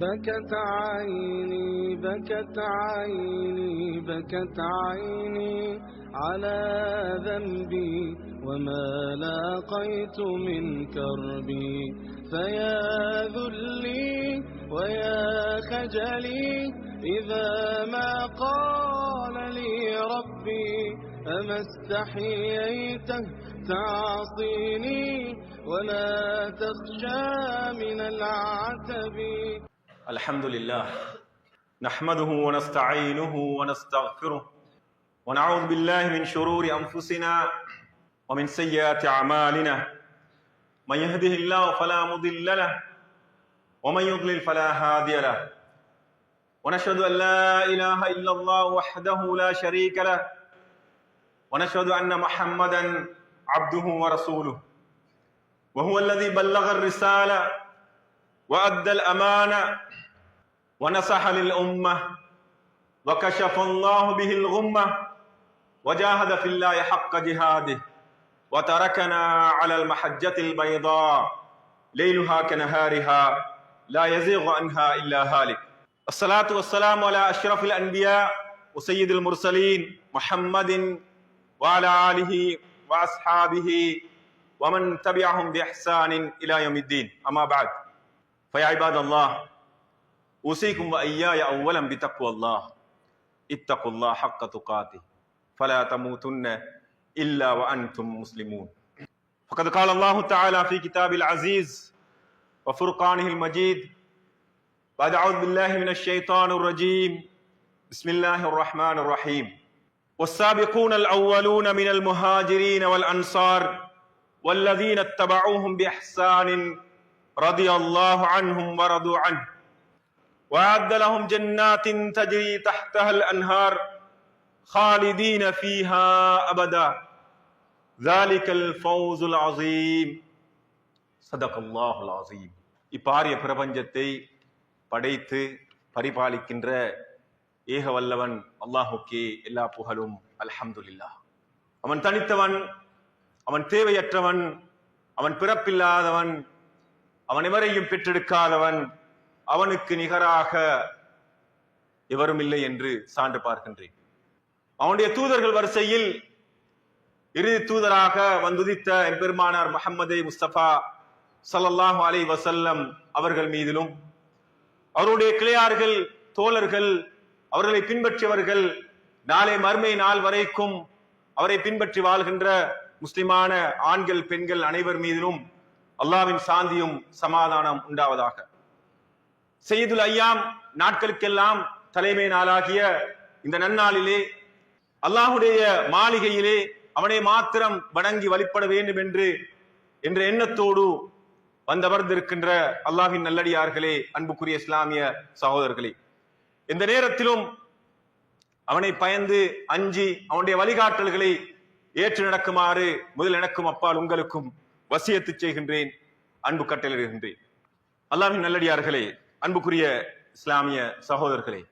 بكت عيني بكت عيني بكت عيني على ذنبي وما لاقيت من كربي. فيا ذلي ويا خجلي إذا ما قال لي ربي أما استحييت تعصيني ولا تخشى من العتب. الحمد لله نحمده ونستعينه ونستغفره ونعوذ بالله من شرور أنفسنا ومن سيئات أعمالنا. من يهده الله فلا مضل له ومن يضلل فلا هادي له. ونشهد أن لا إله إلا الله وحده لا شريك له ونشهد أن محمدا عبده ورسوله. وهو الذي بلغ الرسالة وأدى الأمانة ونصح للأمة وكشف الله به الغمة وجاهد في الله حق جهاده وتركنا على المحجة البيضاء ليلها كنهارها لا يزيغ عنها إلا هالك. الصلاة والسلام على أشرف الأنبياء وسيد المرسلين محمد وعلى آله وأصحابه ومن تبعهم بإحسان إلى يوم الدين. أما بعد فيا عباد الله أوصيكم وإياي اولا بتقوى الله. اتقوا الله حق تقاته. فلا تموتن إلا وأنتم مسلمون. فقد قال الله تعالى في كتاب العزيز وفرقانه المجيد بعد أعوذ بالله من الشيطان الرجيم. بسم الله الرحمن الرحيم. والسابقون الأولون من المهاجرين والأنصار والذين اتبعوهم بإحسان رضي الله عنهم ورضوا عنه. واعد لهم جنات تجري تحتها الانهار خالدين فيها ابدا ذلك الفوز العظيم صدق الله العظيم இப்பாரிய பிரபஞ்சத்தை படைத்து பரிபாலிக்கின்ற ஏக வல்லவன் அல்லாஹுக்கே எல்லா புகழும் அல்ஹம்துலில்லாஹ் அவன் தனித்தவன் அவன் தேவையற்றவன் அவன் பிறப்பில்லாதவன் அவன் எவரையும் பெற்றெடுக்காதவன் அவனுக்கு நிகராக எவரும் இல்லை என்று சான்று பார்க்கின்றேன். அவனுடைய தூதர்கள் வரிசையில் இறுதி தூதராக வந்துதித்த எம்பெருமானார் முகமது முஸ்தபா ஸல்லல்லாஹு அலைஹி வசல்லம் அவர்கள் மீதிலும் அவருடைய கிளையார்கள் தோழர்கள் அவர்களை பின்பற்றியவர்கள் நாளை மர்மை நாள் வரைக்கும் அவரை பின்பற்றி வாழ்கின்ற முஸ்லிமான ஆண்கள் பெண்கள் அனைவர் மீதிலும் அல்லாவின் சாந்தியும் சமாதானம் உண்டாவதாக. செய்துல் ஐயாம் நாட்களுக்கெல்லாம் தலைமை நாளாகிய இந்த நன்னாளிலே அல்லாஹுடைய மாளிகையிலே அவனை மாத்திரம் வணங்கி வழிபட வேண்டும் என்று என்ற எண்ணத்தோடு வந்தமர்ந்திருக்கின்ற அல்லாஹின் நல்லடியார்களே அன்புக்குரிய இஸ்லாமிய சகோதரர்களே. இந்த நேரத்திலும் அவனை பயந்து அஞ்சி அவனுடைய வழிகாட்டல்களை ஏற்று நடக்குமாறு முதல் எனக்கும் அப்பால் உங்களுக்கும் வசியத்து செய்கின்றேன் அன்பு கட்டளிடுகின்றேன் அல்லாஹின் நல்லடியார்களே அன்புக்குரிய இஸ்லாமிய சகோதரர்களே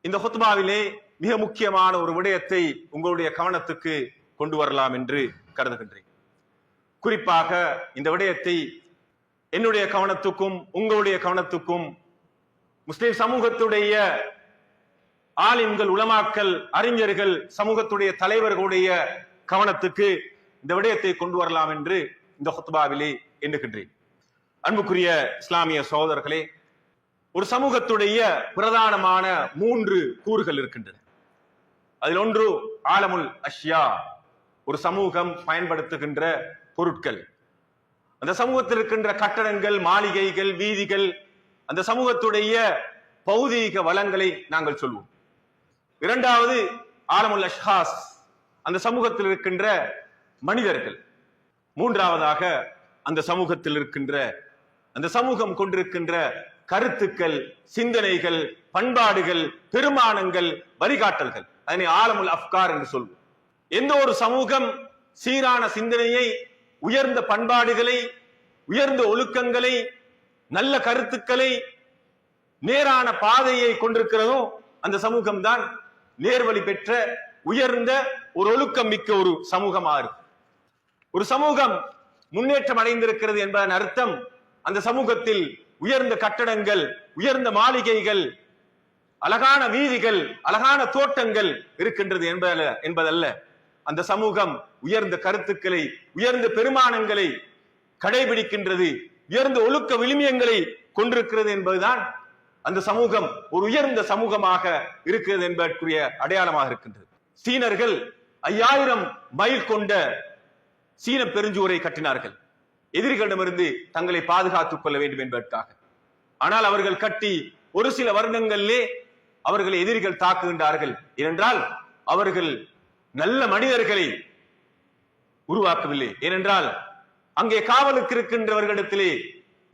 இந்த ஹுத்பாவிலே மிக முக்கியமான ஒரு விடயத்தை உங்களுடைய கவனத்துக்கு கொண்டு வரலாம் என்று கருதுகின்றேன். குறிப்பாக இந்த விடயத்தை என்னுடைய கவனத்துக்கும் உங்களுடைய கவனத்துக்கும் முஸ்லிம் சமூகத்துடைய ஆலிம்கள் உலமாக்கல் அறிஞர்கள் சமூகத்துடைய தலைவர்களுடைய கவனத்துக்கு இந்த விடயத்தை கொண்டு வரலாம் என்று இந்த ஹொத்பாவிலே எண்ணுகின்றேன். அன்புக்குரிய இஸ்லாமிய சகோதரர்களே ஒரு சமூகத்துடைய பிரதானமான மூன்று கூறுகள் இருக்கின்றன. அதில் ஒன்று ஆலமுல் அஷ்யா ஒரு சமூகம் பயன்படுத்துகின்ற பொருட்கள். அந்த சமூகத்தில் இருக்கின்ற கட்டடங்கள் மாளிகைகள் வீதிகள் அந்த சமூகத்துடைய பௌதீக வளங்களை நாங்கள் சொல்வோம். இரண்டாவது ஆலமுல் அஷ்ஹாஸ் அந்த சமூகத்தில் இருக்கின்ற மனிதர்கள். மூன்றாவதாக அந்த சமூகத்தில் இருக்கின்ற அந்த சமூகம் கொண்டிருக்கின்ற கருத்துக்கள் சிந்தனைகள் பண்பாடுகள் பெருமானங்கள் வழிகாட்டல்கள். அதனை ஆலமுல் அஃப்கார் என்று சொல்வோம். எந்த ஒரு சமூகம் சீரான சிந்தனையை உயர்ந்த பண்பாடுகளை உயர்ந்த ஒழுக்கங்களை நல்ல கருத்துக்களை நேரான பாதையை கொண்டிருக்கிறதோ அந்த சமூகம் தான் நேர்வழி பெற்ற உயர்ந்த ஒரு ஒழுக்கம் மிக்க ஒரு சமூகமாக இருக்கு. ஒரு சமூகம் முன்னேற்றம் அடைந்திருக்கிறது என்பதன் அர்த்தம் அந்த சமூகத்தில் உயர்ந்த கட்டடங்கள் உயர்ந்த மாளிகைகள் அழகான வீதிகள் அழகான தோட்டங்கள் இருக்கின்றது என்பதல்ல என்பதல்ல. அந்த சமூகம் உயர்ந்த கருத்துக்களை உயர்ந்த பெருமானங்களை கடைபிடிக்கின்றது உயர்ந்த ஒழுக்க விழுமியங்களை கொண்டிருக்கிறது என்பதுதான் அந்த சமூகம் ஒரு உயர்ந்த சமூகமாக இருக்கிறது என்பதற்குரிய அடையாளமாக இருக்கின்றது. சீனர்கள் ஐயாயிரம் மைல் கொண்ட சீன பெருஞ்சுவரை கட்டினார்கள். எதிரிகளிடமிருந்து தங்களை பாதுகாத்துக் கொள்ள வேண்டும் என்பதற்காக. ஆனால் அவர்கள் கட்டி ஒரு சில வருடங்களிலே அவர்களை எதிரிகள் தாக்குகின்றார்கள். ஏனென்றால் அவர்கள் நல்ல மனிதர்களை உருவாக்கவில்லை. ஏனென்றால் அங்கே காவலுக்கு இருக்கின்றவர்களிடத்திலே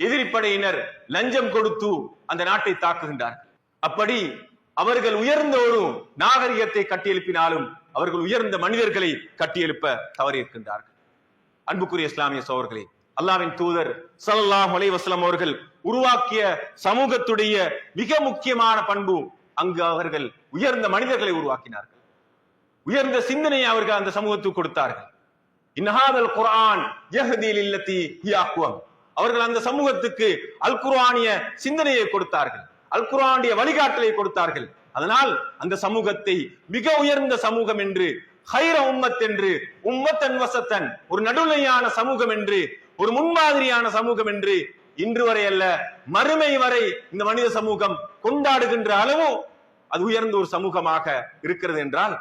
எதிரிப்படையினர் லஞ்சம் கொடுத்து அந்த நாட்டை தாக்குகின்றார்கள். அப்படி அவர்கள் உயர்ந்த ஒரு நாகரிகத்தை கட்டியெழுப்பினாலும் அவர்கள் உயர்ந்த மனிதர்களை கட்டியெழுப்ப தவறியிருக்கின்றார்கள். அன்புக்குரிய இஸ்லாமிய சோழர்களே அல்லாவின் தூதர் சல்லாஹ் அலைஹி வஸல்லம் அவர்கள் உருவாக்கிய சமூகத்துடைய மிக முக்கியமான பண்பு அங்கு அவர்கள் உயர்ந்த மனிதர்களை உருவாக்கினார்கள். உயர்ந்த சிந்தனையை அவர்கள் அந்த சமூகத்துக்கு கொடுத்தார்கள். இன்ஹாதல் குரான் இல்லத்தி ஹியாக்குவம் அவர்கள் அந்த சமூகத்துக்கு அல் குர்ஆனிய சிந்தனையை கொடுத்தார்கள். அல் குர்ஆனிய வழிகாட்டலை கொடுத்தார்கள். அதனால் அந்த சமூகத்தை மிக உயர்ந்த சமூகம் என்று ஹைர உம்மத் என்று உம்மத்தன் வசத்தன் ஒரு நடுநிலையான சமூகம் என்று ஒரு முன்மாதிரியான சமூகம் என்று இன்று வரை அல்ல மறுமை வரை இந்த மனித சமூகம் கொண்டாடுகின்ற அளவு அது உயர்ந்த ஒரு சமூகமாக இருக்கிறது என்றால்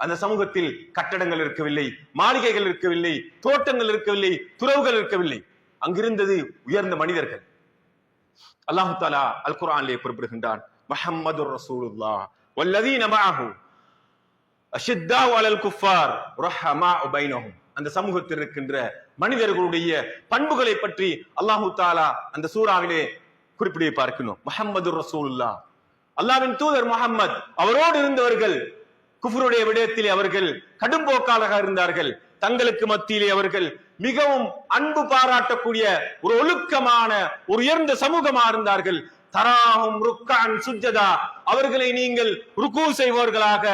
அந்த சமூகத்தில் கட்டடங்கள் இருக்கவில்லை மாளிகைகள் இருக்கவில்லை தோட்டங்கள் இருக்கவில்லை துறவுகள் இருக்கவில்லை. அங்கிருந்தது உயர்ந்த மனிதர்கள். அல்லாஹு தாலா அல் குர்ஆனிலே குறிப்பிடுகின்றான் முஹம்மது ரசூலுல்லா வல்லதீன மஅஹு அஷித்தாவு அலல் குஃபார் ரஹமா உபைனஹும் அந்த சமூகத்தில் இருக்கின்ற மனிதர்களுடைய பண்புகளை பற்றி அல்லாஹு தாலா அந்த சூறாவிலே குறிப்பிட பார்க்கணும். முகமது ரசூல்லா அல்லாவின் தூதர் முஹம்மத் அவரோடு இருந்தவர்கள் குஃபருடைய விடயத்திலே அவர்கள் கடும் போக்காளராக இருந்தார்கள். தங்களுக்கு மத்தியிலே அவர்கள் மிகவும் அன்பு பாராட்டக்கூடிய ஒரு ஒழுக்கமான ஒரு உயர்ந்த சமூகமா இருந்தார்கள். தராஹும் ருக்கான் சுஜதா அவர்களை நீங்கள் ருக்கு செய்வர்களாக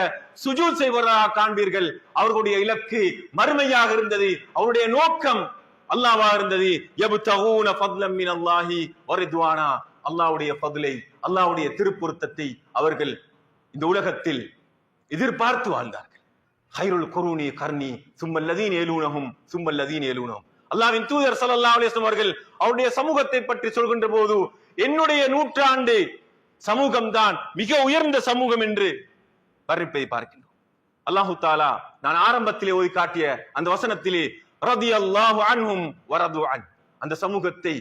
சுஜூத் செய்வர்களாக காண்பீர்கள். அவர்களுடைய இலக்கு மறுமையாக இருந்தது. அவருடைய நோக்கம் அல்லாவா இருந்தது. யபுதகூன ஃபத்லம் மின் அல்லாஹி வரித்வானா. அல்லாவுடைய பதிலை அல்லாவுடைய திருப்பொருத்தத்தை அவர்கள் இந்த உலகத்தில் எதிர்பார்த்து வாழ்ந்தார்கள். ஹைருல் குருணி கர்ணி சும்மல்லதீன் ஏலூனகும் சும்மல்லதீன் ஏலூனகும் அல்லாவின் தூதர் சல்லா அலைஹி அவர்கள் அவருடைய சமூகத்தை பற்றி சொல்கின்ற போது என்னுடைய நூற்றாண்டு சமூகம்தான் மிக உயர்ந்த சமூகம் என்று வர்ணிப்பதை பார்க்கின்றோம். அல்லாஹு தாலா நான் ஆரம்பத்திலே ஓதி காட்டிய அந்த வசனத்திலே ரதி அல்லாஹு அன்ஹும் வரது அன். அந்த சமூகத்தை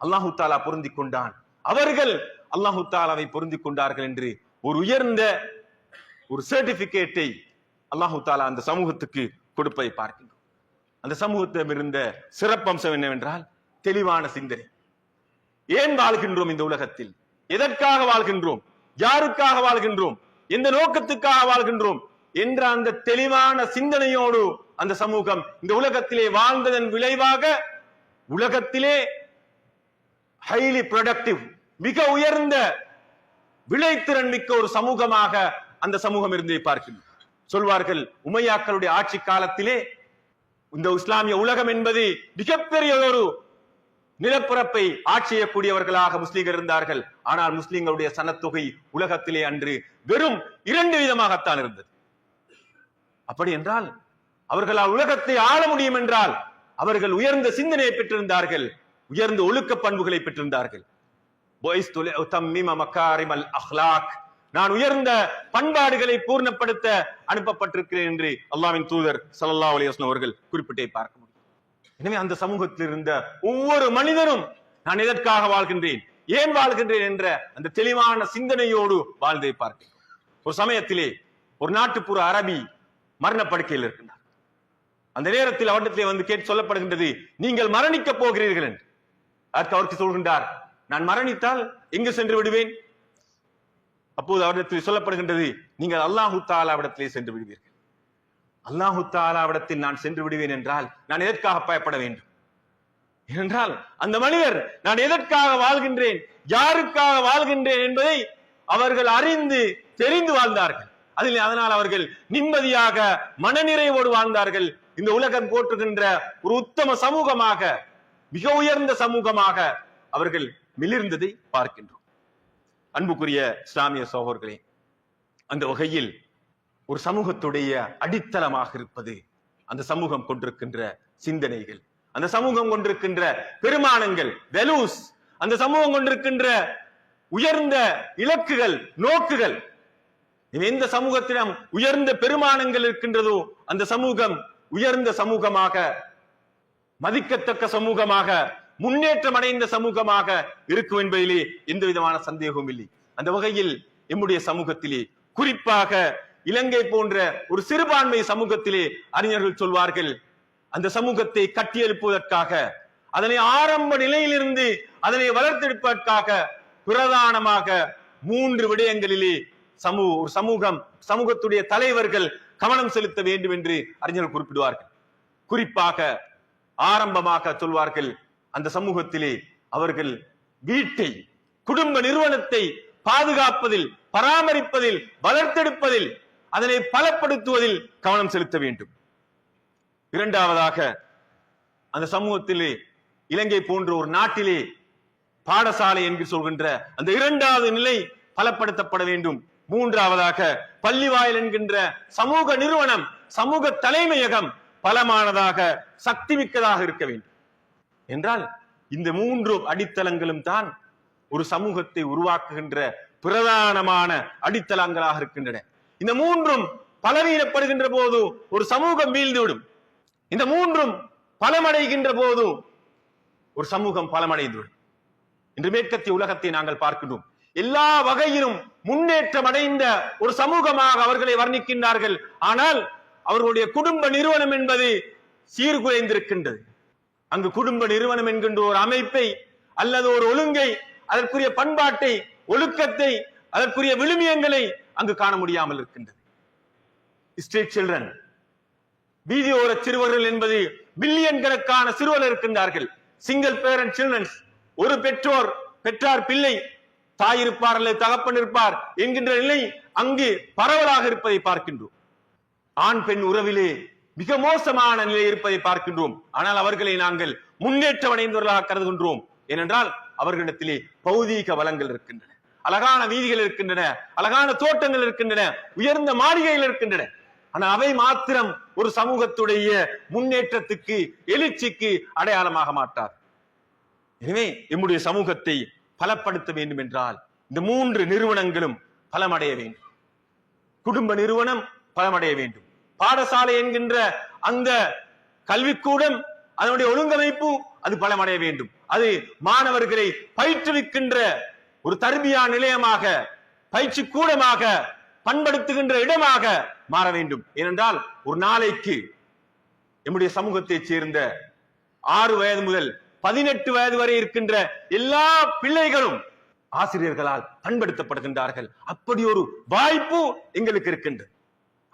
அல்லாஹு தாலா பொருந்தி கொண்டான். அவர்கள் அல்லாஹு தாலாவை பொருந்தி கொண்டார்கள் என்று ஒரு உயர்ந்த ஒரு சர்டிபிகேட்டை அல்லாஹு தாலா அந்த சமூகத்துக்கு கொடுப்பதை பார்க்கின்றோம். அந்த சமூகத்திடம் இருந்த சிறப்பம்சம் என்னவென்றால் தெளிவான சிந்தனை. ஏன் வாழ்கின்றோம் இந்த உலகத்தில்? எதற்காக வாழ்கின்றோம்? யாருக்காக வாழ்கின்றோம்? எந்த நோக்கத்துக்காக வாழ்கின்றோம்? என்ற அந்த தெளிவான சிந்தனையோடு அந்த சமூகம் இந்த உலகத்திலே வாழ்ந்ததன் விளைவாக உலகத்திலே ஹைலி ப்ரொடக்டிவ் மிக உயர்ந்த விளைத்திறன் மிக்க ஒரு சமூகமாக அந்த சமூகம் இருந்தே பார்க்கின்றோம். சொல்வார்கள் உமையாக்களுடைய ஆட்சி காலத்திலே இந்த இஸ்லாமிய உலகம் என்பது மிகப்பெரிய ஒரு நிலப்பரப்பை ஆட்சி செய்யக்கூடியவர்களாக முஸ்லீம்கள் இருந்தார்கள். ஆனால் முஸ்லீம்களுடைய சனத்தொகை உலகத்திலே அன்று வெறும் இரண்டு விதமாகத்தான் இருந்தது. அப்படி என்றால் அவர்களால் உலகத்தை ஆள முடியும் என்றால் அவர்கள் உயர்ந்த சிந்தனையை பெற்றிருந்தார்கள் உயர்ந்த ஒழுக்க பண்புகளை பெற்றிருந்தார்கள். நான் உயர்ந்த பண்பாடுகளை பூர்ணப்படுத்த அனுப்பப்பட்டிருக்கிறேன் என்று அல்லாவின் தூதர் சல்லா அலைஹி அவர்கள் குறிப்பிட்டே பார்க்க எனவே அந்த சமூகத்தில் இருந்த ஒவ்வொரு மனிதனும் நான் எதற்காக வாழ்கின்றேன்? ஏன் வாழ்கின்றேன் என்ற அந்த தெளிவான சிந்தனையோடு வாழ்ந்ததை பார்க்கிறோம். ஒரு சமயத்திலே ஒரு நாட்டுப்புற அரபி மரணப்படுக்கையில் இருக்கின்றார் அந்த நேரத்தில் அவரிடத்திலே வந்து கேட்டு சொல்லப்படுகின்றது நீங்கள் மரணிக்க போகிறீர்கள் என்று. அதற்கு அவருக்கு சொல்கின்றார் நான் மரணித்தால் எங்கு சென்று விடுவேன்? அப்போது அவரிடத்தில் சொல்லப்படுகின்றது நீங்கள் அல்லாஹு தாலாவிடத்திலே சென்று விடுவீர்கள். அல்லாஹு தாலாவிடத்தில் நான் சென்று விடுவேன் என்றால் நான் எதற்காக பயப்பட வேண்டும்? ஏனென்றால் அந்த மனிதர் நான் எதற்காக வாழ்கின்றேன்? யாருக்காக வாழ்கின்றேன்? என்பதை அவர்கள் அறிந்து தெரிந்து வாழ்ந்தார்கள். அதில் அதனால் அவர்கள் நிம்மதியாக மனநிறைவோடு வாழ்ந்தார்கள். இந்த உலகம் போற்றுகின்ற ஒரு உத்தம சமூகமாக மிக உயர்ந்த சமூகமாக அவர்கள் மிளிர்ந்ததை பார்க்கின்றோம். அன்புக்குரிய இஸ்லாமிய சோகர்களே அந்த வகையில் ஒரு சமூகத்துடைய அடித்தளமாக இருப்பது அந்த சமூகம் கொண்டிருக்கின்ற சிந்தனைகள். அந்த சமூகம் கொண்டிருக்கின்ற பெருமானங்கள் வெலூஸ் அந்த சமூகம் கொண்டிருக்கின்ற உயர்ந்த இலக்குகள் நோக்குகள். எந்த சமூகத்திடம் உயர்ந்த பெருமானங்கள் இருக்கின்றதோ அந்த சமூகம் உயர்ந்த சமூகமாக மதிக்கத்தக்க சமூகமாக முன்னேற்றம் அடைந்த சமூகமாக இருக்கும் என்பதிலே எந்த விதமான சந்தேகமும் இல்லை. அந்த வகையில் எம்முடைய சமூகத்திலே குறிப்பாக இலங்கை போன்ற ஒரு சிறுபான்மை சமூகத்திலே அறிஞர்கள் சொல்வார்கள் அந்த சமூகத்தை கட்டியெழுப்புவதற்காக அதனை ஆரம்ப நிலையிலிருந்து அதனை வளர்த்தெடுப்பதற்காக பிரதானமாக மூன்று விடயங்களிலே சமூக ஒரு சமூகம் சமூகத்துடைய தலைவர்கள் கவனம் செலுத்த வேண்டும் என்று அறிஞர்கள் குறிப்பிடுவார்கள். குறிப்பாக ஆரம்பமாக சொல்வார்கள் அந்த சமூகத்திலே அவர்கள் வீட்டை குடும்ப நிறுவனத்தை பாதுகாப்பதில் பராமரிப்பதில் வளர்த்தெடுப்பதில் அதனை பலப்படுத்துவதில் கவனம் செலுத்த வேண்டும். இரண்டாவதாக அந்த சமூகத்திலே இலங்கை போன்ற ஒரு நாட்டிலே பாடசாலை என்று சொல்கின்ற அந்த இரண்டாவது நிலை பலப்படுத்தப்பட வேண்டும். மூன்றாவதாக பள்ளி வாயில் என்கின்ற சமூக நிறுவனம் சமூக தலைமையகம் பலமானதாக சக்தி மிக்கதாக இருக்க வேண்டும். என்றால் இந்த மூன்று அடித்தளங்களும் தான் ஒரு சமூகத்தை உருவாக்குகின்ற பிரதானமான அடித்தளங்களாக இருக்கின்றன. இந்த மூன்றும் பலவீனப்படுகின்ற போது ஒரு சமூகம் வீழ்ந்துவிடும். இந்த மூன்றும் பலமடைகின்ற போது ஒரு சமூகம் பலமடைந்துவிடும். இன்று மேற்கத்திய உலகத்தை நாங்கள் பார்க்கின்றோம். எல்லா வகையிலும் முன்னேற்றம் அடைந்த ஒரு சமூகமாக அவர்களை வர்ணிக்கின்றார்கள். ஆனால் அவர்களுடைய குடும்ப நிறுவனம் என்பது சீர்குலைந்திருக்கின்றது. அங்கு குடும்ப நிறுவனம் என்கின்ற ஒரு அமைப்பை அல்லது ஒரு ஒழுங்கை அதற்குரிய பண்பாட்டை ஒழுக்கத்தை அதற்குரிய விழுமியங்களை அங்கு காண முடியாமல் இருக்கின்றது. ஸ்ட்ரீட் சில்ட்ரன் வீதியோர சிறுவர்கள் என்பது மில்லியன் கணக்கான சிறுவர்கள் இருக்கின்றார்கள். சிங்கிள் பேரண்ட் சில்ட்ரன்ஸ் ஒரு பெற்றோர் பெற்றார் பிள்ளை தாய் இருப்பார் அல்லது தகப்பன் இருப்பார் என்கின்ற நிலை அங்கு பரவலாக இருப்பதை பார்க்கின்றோம். ஆண் பெண் உறவிலே மிக மோசமான நிலை இருப்பதை பார்க்கின்றோம். ஆனால் அவர்களை நாங்கள் முன்னேற்றம் அடைந்தவர்களாக கருதுகின்றோம். ஏனென்றால் அவர்களிடத்திலே பௌதீக வளங்கள் இருக்கின்றன. அழகான வீதிகள் இருக்கின்றன அழகான தோட்டங்கள் இருக்கின்றன உயர்ந்த மாளிகைகள் இருக்கின்றன. ஆனா அவை மாத்திரம் ஒரு சமூகத்துடைய முன்னேற்றத்துக்கு எழுச்சிக்கு அடையாளமாக மாட்டார் எனவே எம்முடைய சமூகத்தை பலப்படுத்த வேண்டும் என்றால் இந்த மூன்று நிறுவனங்களும் பலமடைய வேண்டும். குடும்ப நிறுவனம் பலமடைய வேண்டும். பாடசாலை என்கின்ற அந்த கல்விக்கூடம் அதனுடைய ஒழுங்கமைப்பு அது பலமடைய வேண்டும். அது மாணவர்களை பயிற்றுவிக்கின்ற ஒரு தர்பியா நிலையமாக பயிற்சி கூடமாக பண்படுத்துகின்ற இடமாக மாற வேண்டும். ஏனென்றால் ஒரு நாளைக்கு நம்முடைய சமூகத்தைச் சேர்ந்த ஆறு வயது முதல் பதினெட்டு வயது வரை இருக்கின்ற எல்லா பிள்ளைகளும் ஆசிரியர்களால் பண்படுத்தப்படுகின்றார்கள். அப்படி ஒரு வாய்ப்பு எங்களுக்கு இருக்கின்றது.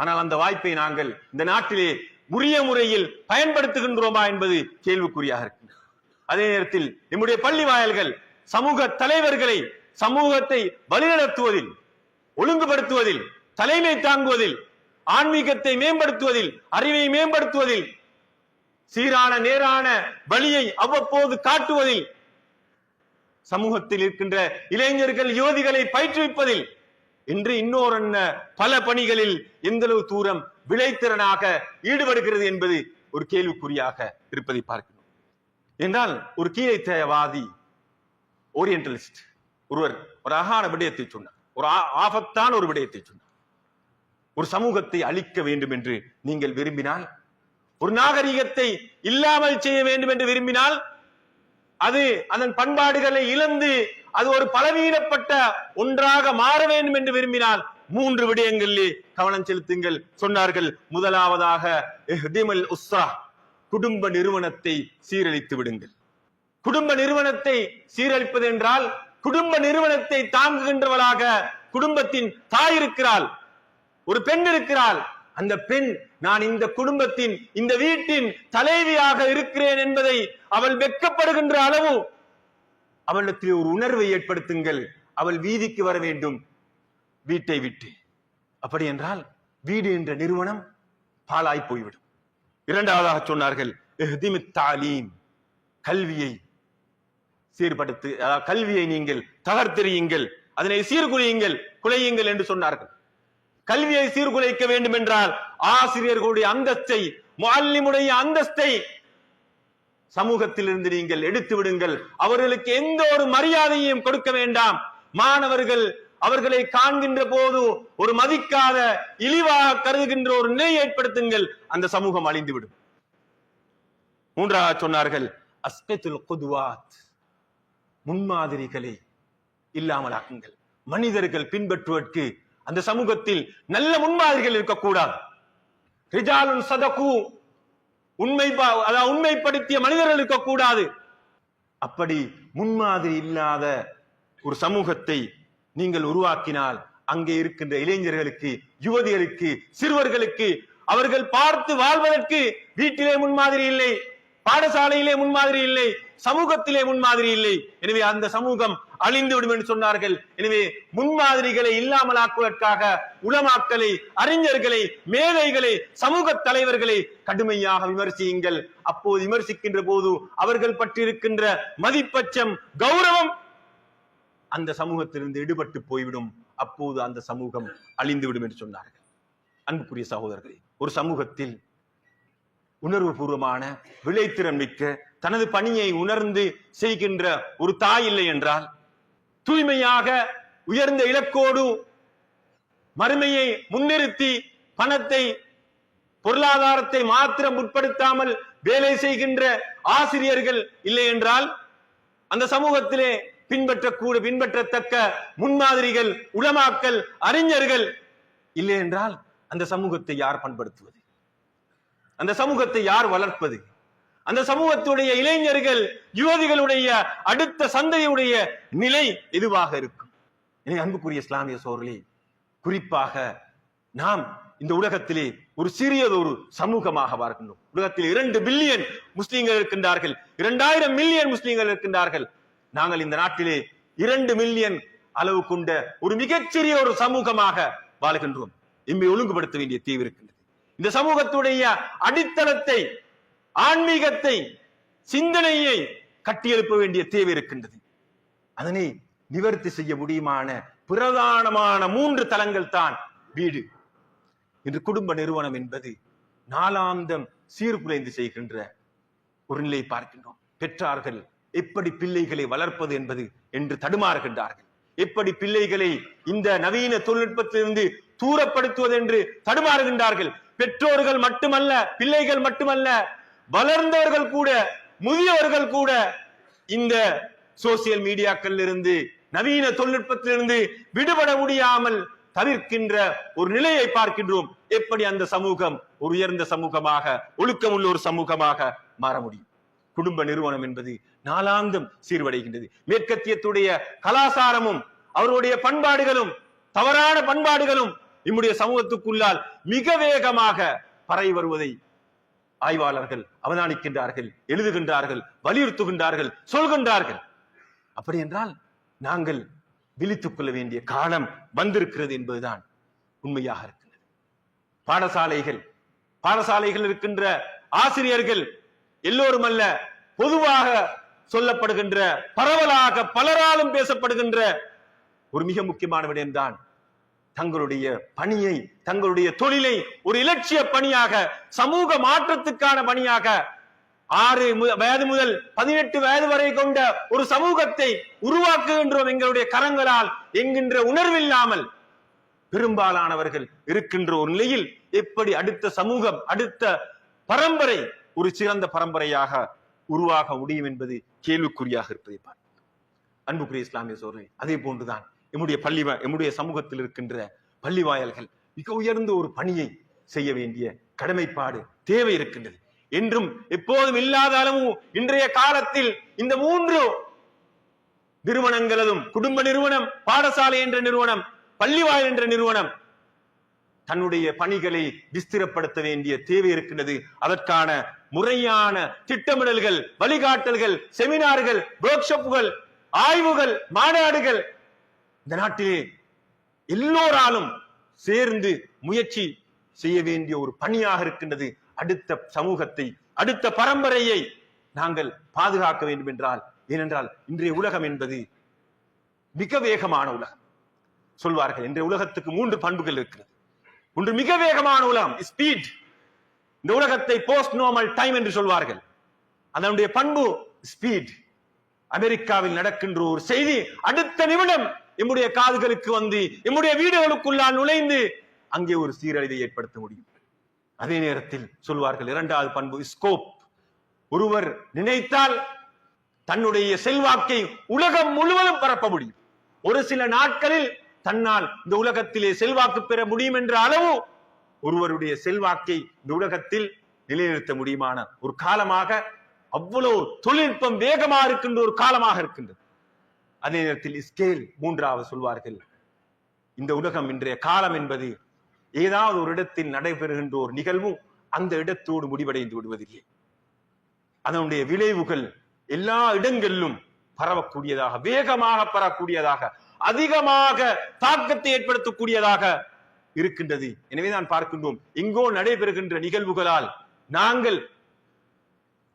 ஆனால் அந்த வாய்ப்பை நாங்கள் இந்த நாட்டிலே உரிய முறையில் பயன்படுத்துகின்றோமா என்பது கேள்விக்குறியாக இருக்கின்றது. அதே நேரத்தில் நம்முடைய பள்ளி வாயல்கள் சமூக தலைவர்களை சமூகத்தை வழிநடத்துவதில் ஒழுங்குபடுத்துவதில் தலைமை தாங்குவதில் ஆன்மீகத்தை மேம்படுத்துவதில் அறிவை மேம்படுத்துவதில் சீரான நேரான வழியை அவ்வப்போது காட்டுவதில் சமூகத்தில் இருக்கின்ற இளைஞர்கள் யுவதிகளை பயிற்றுவிப்பதில் என்று இன்னொரு பல பணிகளில் எந்தளவு தூரம் விளைத்திறனாக ஈடுபடுகிறது என்பது ஒரு கேள்விக்குறியாக இருப்பதை பார்க்கிறோம். என்றால் ஒரு கீழைத்தேவாதி ஓரியன்டலிஸ்ட் ஒருவர் ஒரு அழகான விடயத்தை சொன்னார். ஒரு ஆபத்தான ஒரு விடயத்தை சொன்னார். ஒரு சமூகத்தை அழிக்க வேண்டும் என்று நீங்கள் விரும்பினால் ஒரு நாகரிகத்தை இல்லாமல் செய்ய வேண்டும் என்று விரும்பினால் அது அதன் பண்பாடுகளை இழந்து அது ஒரு பலவீனப்பட்ட ஒன்றாக மாற வேண்டும் என்று விரும்பினால் மூன்று விடயங்களிலே கவனம் செலுத்துங்கள் சொன்னார்கள். முதலாவதாக உஸ்ரா குடும்ப நிறுவனத்தை சீரழித்து விடுங்கள். குடும்ப நிறுவனத்தை சீரழிப்பது என்றால் குடும்ப நிறுவனத்தை தாங்குகின்றவளாக குடும்பத்தின் தாய் இருக்கிறாள் ஒரு பெண் இருக்கிறாள். அந்த பெண் நான் இந்த குடும்பத்தின் இந்த வீட்டின் தலைவியாக இருக்கிறேன் என்பதை அவள் வெட்கப்படுகின்ற அளவு அவளிடத்தில் ஒரு உணர்வை ஏற்படுத்துங்கள். அவள் வீதிக்கு வர வேண்டும். வீட்டை விட்டு. அப்படி என்றால் வீடு என்ற நிறுவனம் பாழாய் போய்விடும். இரண்டாவதாக சொன்னார்கள் தாலீம். கல்வியை சீர்படுத்து அதாவது கல்வியை நீங்கள் தகர்த்தெறியுங்கள் அதனை சீர்குலையுங்கள் குலையுங்கள் என்று சொன்னார்கள். கல்வியை சீர்குலைக்க வேண்டும் என்றால் ஆசிரியர்களுடைய அந்தஸ்தை மாலிமுடைய அந்தஸ்தை சமூகத்திலிருந்து நீங்கள் எடுத்து விடுங்கள். அவர்களுக்கு எந்த ஒரு மரியாதையும் கொடுக்க வேண்டாம். மாணவர்கள் அவர்களை காண்கின்ற போது ஒரு மதிக்காத இழிவாக கருதுகின்ற ஒரு நிலையை ஏற்படுத்துங்கள். அந்த சமூகம் அழிந்துவிடும். மூன்றாக சொன்னார்கள் அஸ்கத்துல் குதுவாத். முன்மாதிரிகளை இல்லாமலாக்குங்கள். மனிதர்கள் பின்பற்றுவதற்கு அந்த சமூகத்தில் நல்ல முன்மாதிரிகள் இருக்கக்கூடாது. ரிஜாலுன் சதகு உண்மை பா- அதாவது உண்மைப்படுத்திய மனிதர்கள் இருக்கக்கூடாது. அப்படி முன்மாதிரி இல்லாத ஒரு சமூகத்தை நீங்கள் உருவாக்கினால் அங்கே இருக்கின்ற இளைஞர்களுக்கு யுவதிகளுக்கு சிறுவர்களுக்கு அவர்கள் பார்த்து வாழ்வதற்கு வீட்டிலே முன்மாதிரி இல்லை. பாடசாலையிலே முன்மாதிரி இல்லை சமூகத்திலே முன்மாதிரி இல்லை. எனவே அந்த சமூகம் அழிந்து விடும் என்று சொன்னார்கள். எனவே முன்மாதிரிகளை இல்லாமலாக்குவதற்காக உளமாக்களை அறிஞர்களை மேதைகளை சமூக தலைவர்களை கடுமையாக விமர்சியுங்கள். அப்போது விமர்சிக்கின்ற போது அவர்கள் பற்றிருக்கின்ற மதிப்பச்சம் கௌரவம் அந்த சமூகத்திலிருந்து ஈடுபட்டு போய்விடும். அப்போது அந்த சமூகம் அழிந்துவிடும் என்று சொன்னார்கள். அன்புக்குரிய சகோதரர்களே ஒரு சமூகத்தில் உணர்வு பூர்வமான விளைத்திறன் மிக்க தனது பணியை உணர்ந்து செய்கின்ற ஒரு தாய் இல்லை என்றால் தூய்மையாக உயர்ந்த இலக்கோடு மறுமையை முன்னிறுத்தி பணத்தை பொருளாதாரத்தை மாத்திரம் முற்படுத்தாமல் வேலை செய்கின்ற ஆசிரியர்கள் இல்லை என்றால் அந்த சமூகத்திலே பின்பற்றக்கூட பின்பற்றத்தக்க முன்மாதிரிகள் உளமாக்கல் அறிஞர்கள் இல்லை என்றால் அந்த சமூகத்தை யார் பண்படுத்துவது? அந்த சமூகத்தை யார் வளர்ப்பது? அந்த சமூகத்துடைய இளைஞர்கள் யுவதிகளுடைய அடுத்த சந்தையுடைய நிலை எதுவாக இருக்கும்? எனவே அன்புக்குரிய இஸ்லாமிய சோர்களே குறிப்பாக நாம் இந்த உலகத்திலே ஒரு சிறியதொரு சமூகமாக பார்க்கின்றோம் உலகத்தில் இரண்டு பில்லியன் முஸ்லீம்கள் இருக்கின்றார்கள் இரண்டாயிரம் மில்லியன் முஸ்லீம்கள் இருக்கின்றார்கள். நாங்கள் இந்த நாட்டிலே இரண்டு மில்லியன் அளவு கொண்ட ஒரு மிகச்சிறிய ஒரு சமூகமாக வாழ்கின்றோம். இம்மை ஒழுங்குபடுத்த வேண்டிய தீவு இருக்கின்றது. இந்த சமூகத்துடைய அடித்தளத்தை ஆன்மீகத்தை சிந்தனையை கட்டியெழுப்ப வேண்டிய தேவை இருக்கின்றது. அதனை நிவர்த்தி செய்ய முடியுமான பிரதானமான மூன்று தலங்கள் தான் வீடு. இன்று குடும்ப நிறுவனம் என்பது நாலாந்தம் சீர்குலைந்து செய்கின்ற ஒரு நிலை பார்க்கின்றோம். பெற்றார்கள் எப்படி பிள்ளைகளை வளர்ப்பது என்பது என்று தடுமாறுகின்றார்கள். எப்படி பிள்ளைகளை இந்த நவீன தொழில்நுட்பத்திலிருந்து தூரப்படுத்துவது என்று தடுமாறுகின்றார்கள். பெற்றோர்கள் மட்டுமல்ல பிள்ளைகள் மட்டுமல்ல வளர்ந்தவர்கள் கூட முதியவர்கள் கூட இந்த சோசியல் மீடியாக்கள் இருந்து நவீன தொழில்நுட்பத்திலிருந்து விடுபட முடியாமல் தவிர்க்கின்ற ஒரு நிலையை பார்க்கின்றோம். எப்படி அந்த சமூகம் ஒரு உயர்ந்த சமூகமாக ஒழுக்கமுள்ள ஒரு சமூகமாக மாற முடியும்? குடும்ப நிறுவனம் என்பது நாளாந்தம் சீர்வடைகின்றது. மேற்கத்தியத்துடைய கலாசாரமும் அவருடைய பண்பாடுகளும் தவறான பண்பாடுகளும் நம்முடைய சமூகத்துக்குள்ளால் மிக வேகமாக பரவி வருவதை ஆய்வாளர்கள் அவதானிக்கின்றார்கள் எழுதுகின்றார்கள் வலியுறுத்துகின்றார்கள் சொல்கின்றார்கள். அப்படி என்றால் நாங்கள் விழித்துக் கொள்ள வேண்டிய காலம் வந்திருக்கிறது என்பதுதான் உண்மையாக இருக்கிறது. பாடசாலைகள் பாடசாலைகள் இருக்கின்ற ஆசிரியர்கள் எல்லோரும் அல்ல பொதுவாக சொல்லப்படுகின்ற பரவலாக பலராலும் பேசப்படுகின்ற ஒரு மிக முக்கியமான விடயம்தான் தங்களுடைய பணியை தங்களுடைய தொழிலை ஒரு இலட்சிய பணியாக சமூக மாற்றத்துக்கான பணியாக ஆறு வயது முதல் பதினெட்டு வயது வரை கொண்ட ஒரு சமூகத்தை உருவாக்குகின்றோம் எங்களுடைய கரங்களால் என்கின்ற உணர்வில்லாமல் பெரும்பாலானவர்கள் இருக்கின்ற ஒரு நிலையில் எப்படி அடுத்த சமூகம் அடுத்த பரம்பரை ஒரு சிறந்த பரம்பரையாக உருவாக முடியும் என்பது கேள்விக்குறியாக இருப்பதை பார்க்கிறோம். அன்புக்குரிய இஸ்லாமிய சோழரை அதே போன்றுதான் எம்முடைய பள்ளி எம்முடைய சமூகத்தில் இருக்கின்ற பள்ளி வாயல்கள் மிக உயர்ந்த ஒரு பணியை செய்ய வேண்டிய கடமைப்பாடு தேவை இருக்கின்றது. என்றும் எப்போதும் இல்லாத அளவு இன்றைய காலத்தில் இந்த மூன்று நிறுவனங்களதும் குடும்ப நிறுவனம் பாடசாலை என்ற நிறுவனம் பள்ளிவாயல் என்ற நிறுவனம் தன்னுடைய பணிகளை விஸ்திரப்படுத்த வேண்டிய தேவை இருக்கின்றது. அதற்கான முறையான திட்டமிடல்கள் வழிகாட்டல்கள் செமினார்கள் ஒர்க்ஷாப்புகள் ஆய்வுகள் மாநாடுகள் இந்த நாட்டிலே எல்லோராலும் சேர்ந்து முயற்சி செய்ய வேண்டிய ஒரு பணியாக இருக்கின்றது. அடுத்த சமூகத்தை அடுத்த பரம்பரையை நாங்கள் பாதுகாக்க வேண்டும் என்றால் ஏனென்றால் இன்றைய உலகம் என்பது மிக வேகமான உலகம். சொல்வார்கள் இன்றைய உலகத்துக்கு மூன்று பண்புகள் இருக்கிறது. ஒன்று மிக வேகமான உலகம் ஸ்பீட் இந்த உலகத்தை போஸ்ட் நார்மல் டைம் என்று சொல்வார்கள். அதனுடைய பண்பு ஸ்பீட் அமெரிக்காவில் நடக்கின்ற ஒரு செய்தி அடுத்த நிமிடம் எம்முடைய காதுகளுக்கு வந்து எம்முடைய வீடுகளுக்குள்ளால் நுழைந்து அங்கே ஒரு சீரழிவை ஏற்படுத்த முடியும். அதே நேரத்தில் சொல்வார்கள் இரண்டாவது பண்பு ஸ்கோப் ஒருவர் நினைத்தால் தன்னுடைய செல்வாக்கை உலகம் முழுவதும் பரப்ப முடியும். ஒரு சில நாட்களில் தன்னால் இந்த உலகத்திலே செல்வாக்கு பெற முடியும் என்ற அளவு ஒருவருடைய செல்வாக்கை இந்த உலகத்தில் நிலைநிறுத்த முடியுமான ஒரு காலமாக அவ்வளவு தொழில்நுட்பம் வேகமாக இருக்கின்ற ஒரு காலமாக இருக்கின்றது. அதே நேரத்தில் ஸ்கேல் மூன்றாவது சொல்வார்கள் இந்த உலகம் இன்றைய காலம் என்பது ஏதாவது ஒரு இடத்தில் நடைபெறுகின்ற ஒரு நிகழ்வும் அந்த இடத்தோடு முடிவடைந்து விடுவதில்லை. அதனுடைய விளைவுகள் எல்லா இடங்களிலும் பரவக்கூடியதாக வேகமாக பரவக்கூடியதாக அதிகமாக தாக்கத்தை ஏற்படுத்தக்கூடியதாக இருக்கின்றது. எனவே நான் பார்க்கின்றோம் எங்கோ நடைபெறுகின்ற நிகழ்வுகளால் நாங்கள்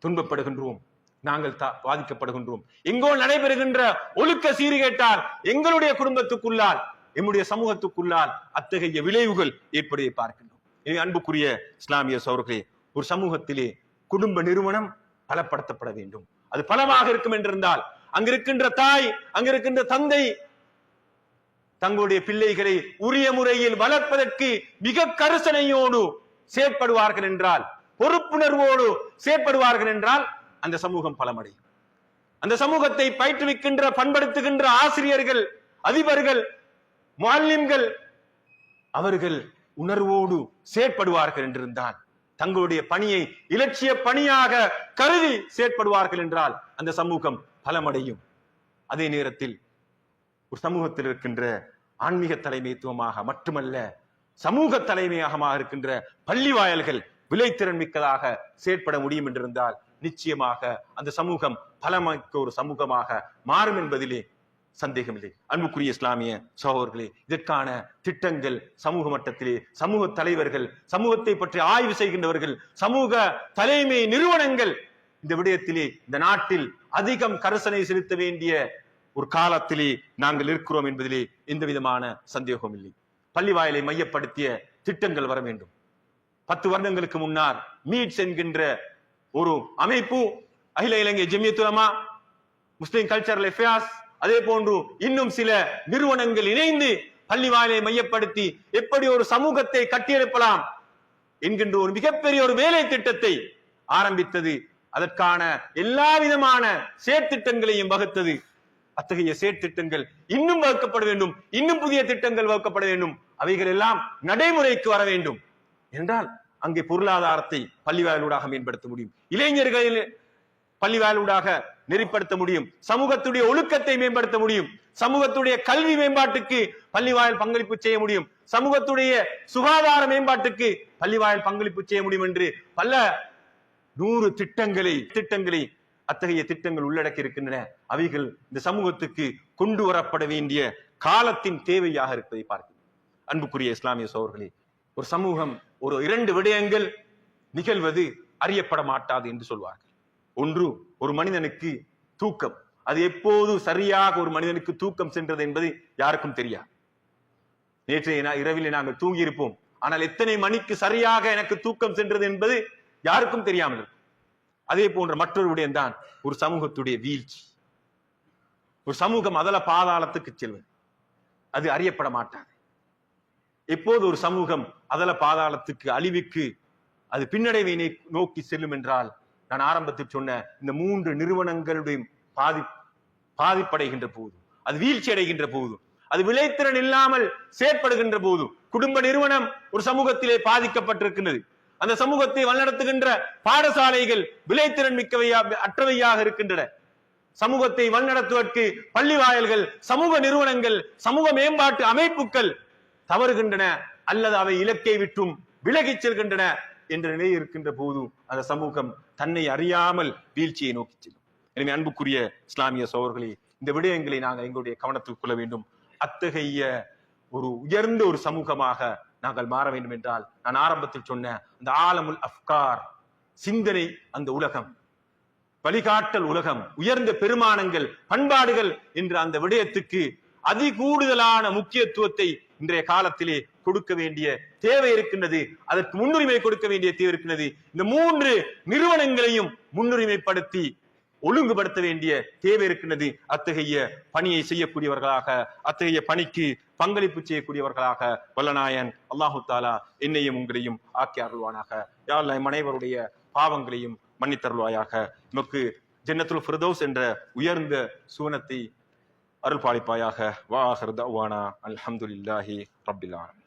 துன்பப்படுகின்றோம். நாங்கள் தா- பாதிக்கப்படுகின்றோம். எங்கோ நடைபெறுகின்ற ஒழுக்க சீர்கேட்டால் எங்களுடைய குடும்பத்துக்குள்ளால் எம்முடைய சமூகத்துக்குள்ளால் அத்தகைய விளைவுகள் ஏற்படைய பார்க்கின்றோம். எனவே அன்புக்குரிய இஸ்லாமிய சோர்களே ஒரு சமூகத்திலே குடும்ப நிறுவனம் பலப்படுத்தப்பட வேண்டும். அது பலமாக இருக்கும் என்றிருந்தால் அங்கிருக்கின்ற தாய் அங்கிருக்கின்ற தந்தை தங்களுடைய பிள்ளைகளை உரிய முறையில் வளர்ப்பதற்கு மிக கரிசனையோடு செயற்படுவார்கள் என்றால் பொறுப்புணர்வோடு செயற்படுவார்கள் என்றால் அந்த சமூகம் பலமடையும். அந்த சமூகத்தை பயிற்றுவிக்கின்ற பண்படுத்துகின்ற ஆசிரியர்கள் அதிபர்கள் மாலிம்கள் அவர்கள் உணர்வோடு செயற்படுவார்கள் என்றிருந்தால் தங்களுடைய பணியை இலட்சிய பணியாக கருதி செயற்படுவார்கள் என்றால் அந்த சமூகம் பலமடையும். அதே நேரத்தில் ஒரு சமூகத்தில் இருக்கின்ற ஆன்மீக தலைமைத்துவமாக மட்டுமல்ல சமூக தலைமையகமாக இருக்கின்ற பள்ளி வாயல்கள் விளைத்திறன் மிக்கதாக செயற்பட முடியும் என்றிருந்தால் நிச்சயமாக அந்த சமூகம் பலமிக்க ஒரு சமூகமாக மாறும் என்பதிலே சந்தேகமில்லை. அன்புக்குரிய இஸ்லாமிய சகோதர்களே இதற்கான திட்டங்கள் சமூக மட்டத்திலே சமூக தலைவர்கள் சமூகத்தை பற்றி ஆய்வு செய்கின்றவர்கள் சமூக தலைமை நிறுவனங்கள் இந்த விடயத்திலே இந்த நாட்டில் அதிகம் கரிசனை செலுத்த வேண்டிய ஒரு காலத்திலே நாங்கள் இருக்கிறோம் என்பதிலே எந்த விதமான சந்தேகமும் இல்லை. பள்ளி வாயிலை மையப்படுத்திய திட்டங்கள் வர வேண்டும். பத்து வருடங்களுக்கு முன்னால் மீட்ஸ் என்கின்ற ஒரு அமைப்பு அகில இலங்கை ஜெமியத்துலமா முஸ்லிம் கல்ச்சரல் அஃபேர்ஸ் அதே போன்று இன்னும் சில நிறுவனங்கள் இணைந்து பள்ளி வாயிலை மையப்படுத்தி எப்படி ஒரு சமூகத்தை கட்டியெழுப்பலாம் என்கின்ற ஒரு மிகப்பெரிய ஒரு வேலை திட்டத்தை ஆரம்பித்தது. அதற்கான எல்லா விதமான செயற்திட்டங்களையும் வகுத்தது. அத்தகைய செயற்திட்டங்கள் இன்னும் வகுக்கப்பட வேண்டும் இன்னும் புதிய திட்டங்கள் வகுக்கப்பட வேண்டும். அவைகள் எல்லாம் நடைமுறைக்கு வர வேண்டும். என்றால் அங்கே பொருளாதாரத்தை பள்ளிவாயலூடாக மேம்படுத்த முடியும். இளைஞர்களில் பள்ளிவாயலூடாக நெறிப்படுத்த முடியும். சமூகத்துடைய ஒழுக்கத்தை மேம்படுத்த முடியும். சமூகத்துடைய கல்வி மேம்பாட்டுக்கு பள்ளிவாயல் பங்களிப்பு செய்ய முடியும். சமூகத்துடைய சுகாதார மேம்பாட்டுக்கு பள்ளிவாயல் பங்களிப்பு செய்ய முடியும் என்று பல நூறு திட்டங்களை திட்டங்களை அத்தகைய திட்டங்கள் உள்ளடக்கி இருக்கின்றன. அவைகள் இந்த சமூகத்துக்கு கொண்டு வரப்பட வேண்டிய காலத்தின் தேவையாக இருப்பதை பார்க்கிறோம். அன்புக்குரிய இஸ்லாமிய சோழர்களே ஒரு சமூகம் ஒரு இரண்டு விடயங்கள் நிகழ்வது அறியப்பட மாட்டாது என்று சொல்வார்கள். ஒன்று ஒரு மனிதனுக்கு தூக்கம். அது எப்போது சரியாக ஒரு மனிதனுக்கு தூக்கம் சென்றது என்பது யாருக்கும் தெரியாது. நேற்றைய இரவில் இரவிலே நாங்கள் தூங்கியிருப்போம். ஆனால் எத்தனை மணிக்கு சரியாக எனக்கு தூக்கம் சென்றது என்பது யாருக்கும் தெரியாமல் இருக்கும். அதே போன்ற மற்றொரு விடயம்தான் ஒரு சமூகத்துடைய வீழ்ச்சி. ஒரு சமூகம் அதல பாதாளத்துக்கு செல்வது. அது அறியப்பட மாட்டாது எப்போது ஒரு சமூகம் அதல பாதாளத்துக்கு அழிவுக்கு அது பின்னடைவை நோக்கி செல்லும் என்றால் நான் ஆரம்பத்தில் சொன்ன இந்த மூன்று நிறுவனங்களுடைய பாதி பாதிப்படைகின்ற போதும் அது வீழ்ச்சி அடைகின்ற போதும் அது விளைத்திறன் இல்லாமல் செயற்படுகின்ற போதும் குடும்ப நிறுவனம் ஒரு சமூகத்திலே பாதிக்கப்பட்டிருக்கின்றது. அந்த சமூகத்தை வழிநடத்துகின்ற பாடசாலைகள் விளைத்திறன் மிக்கவையா அற்றவையாக இருக்கின்றன. சமூகத்தை வழிநடத்துவதற்கு பள்ளி வாயல்கள் சமூக நிறுவனங்கள் சமூக மேம்பாட்டு அமைப்புகள் தவறுகின்றன அல்லது அவை இலக்கை விட்டும் விலகிச் செல்கின்றன என்ற நிலை இருக்கின்ற போது அந்த சமூகம் தன்னை அறியாமல் வீழ்ச்சியை நோக்கி செல்லும். எனவே அன்புக்குரிய இஸ்லாமிய சோழர்களே இந்த விடயங்களை நாங்கள் எங்களுடைய கவனத்துக்கு கொள்ள வேண்டும். அத்தகைய ஒரு உயர்ந்த ஒரு சமூகமாக நாங்கள் மாற வேண்டும் என்றால் நான் ஆரம்பத்தில் சொன்ன அந்த ஆலமுல் அஃப்கார் சிந்தனை அந்த உலகம் வழிகாட்டல் உலகம் உயர்ந்த பெருமானங்கள் பண்பாடுகள் என்ற அந்த விடயத்துக்கு அதிகூடுதலான முக்கியத்துவத்தை இன்றைய காலத்திலே கொடுக்க வேண்டிய தேவை இருக்கின்றது அதற்கு முன்னுரிமை கொடுக்க வேண்டிய தேவை இருக்கின்றது. இந்த மூன்று நிறுவனங்களையும் முன்னுரிமைப்படுத்தி ஒழுங்குபடுத்த வேண்டிய தேவை இருக்கின்றது. அத்தகைய பணியை செய்யக்கூடியவர்களாக அத்தகைய பணிக்கு பங்களிப்பு செய்யக்கூடியவர்களாக வல்லநாயன் அல்லாஹு தாலா என்னையும் உங்களையும் ஆக்கி அருள்வானாக. யாழ்ல அனைவருடைய பாவங்களையும் மன்னித்தருள்வாயாக. நமக்கு ஜென்னத்துல் ஃபிரதோஸ் என்ற உயர்ந்த சூனத்தை அருள் பாலிப்பாயாக வா ஆஹிர் தஅவானா அல்ஹம்துலில்லாஹி ரப்பில் ஆலமீன்